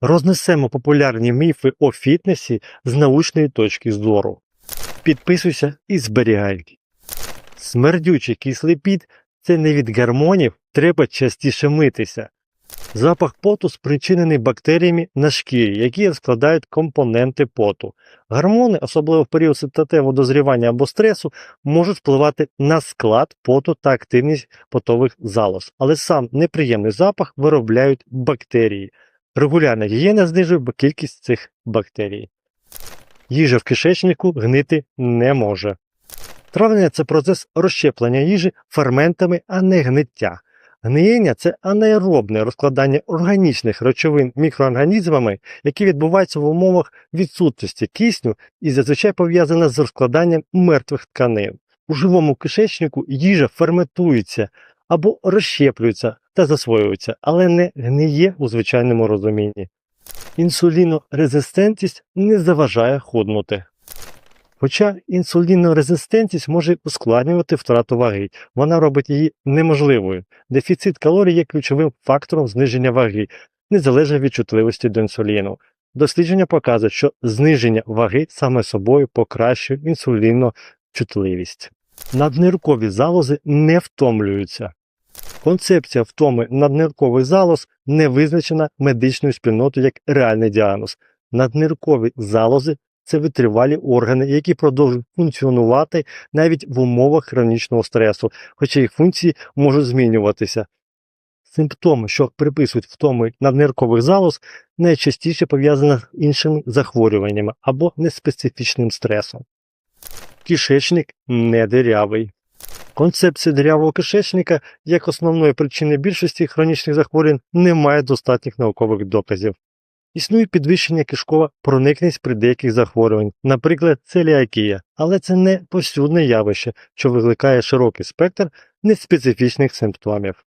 Рознесемо популярні міфи о фітнесі з научної точки зору. Підписуйся і зберігай. Смердючий кислий піт – це не від гормонів, треба частіше митися. Запах поту спричинений бактеріями на шкірі, які складають компоненти поту. Гормони, особливо в період статевого дозрівання або стресу, можуть впливати на склад поту та активність потових залоз, але сам неприємний запах виробляють бактерії. Регулярна гігієна знижує кількість цих бактерій. Їжа в кишечнику гнити не може. Травлення це процес розщеплення їжі ферментами, а не гниття. Гниєння це анаеробне розкладання органічних речовин мікроорганізмами, які відбуваються в умовах відсутності кисню і зазвичай пов'язане з розкладанням мертвих тканин. У живому кишечнику їжа ферментується або розщеплюється та засвоюється, але не гниє у звичайному розумінні. Інсулінорезистентність не заважає худнути. Хоча інсулінорезистентність може ускладнювати втрату ваги, вона робить її неможливою. Дефіцит калорій є ключовим фактором зниження ваги, незалежно від чутливості до інсуліну. Дослідження показують, що зниження ваги саме собою покращує інсуліночутливість. Надниркові залози не втомлюються. Концепція втоми надниркових залоз не визначена медичною спільнотою як реальний діагноз. Надниркові залози це витривалі органи, які продовжують функціонувати навіть в умовах хронічного стресу, хоча їх функції можуть змінюватися. Симптоми, що приписують втоми надниркових залоз, найчастіше пов'язані з іншими захворюваннями або неспецифічним стресом. Кишечник не дирявий. Концепція дирявого кишечника як основної причини більшості хронічних захворювань не має достатніх наукових доказів. Існує підвищення кишкова проникність при деяких захворювань, наприклад, целіакія, але це не повсюдне явище, що викликає широкий спектр неспецифічних симптомів.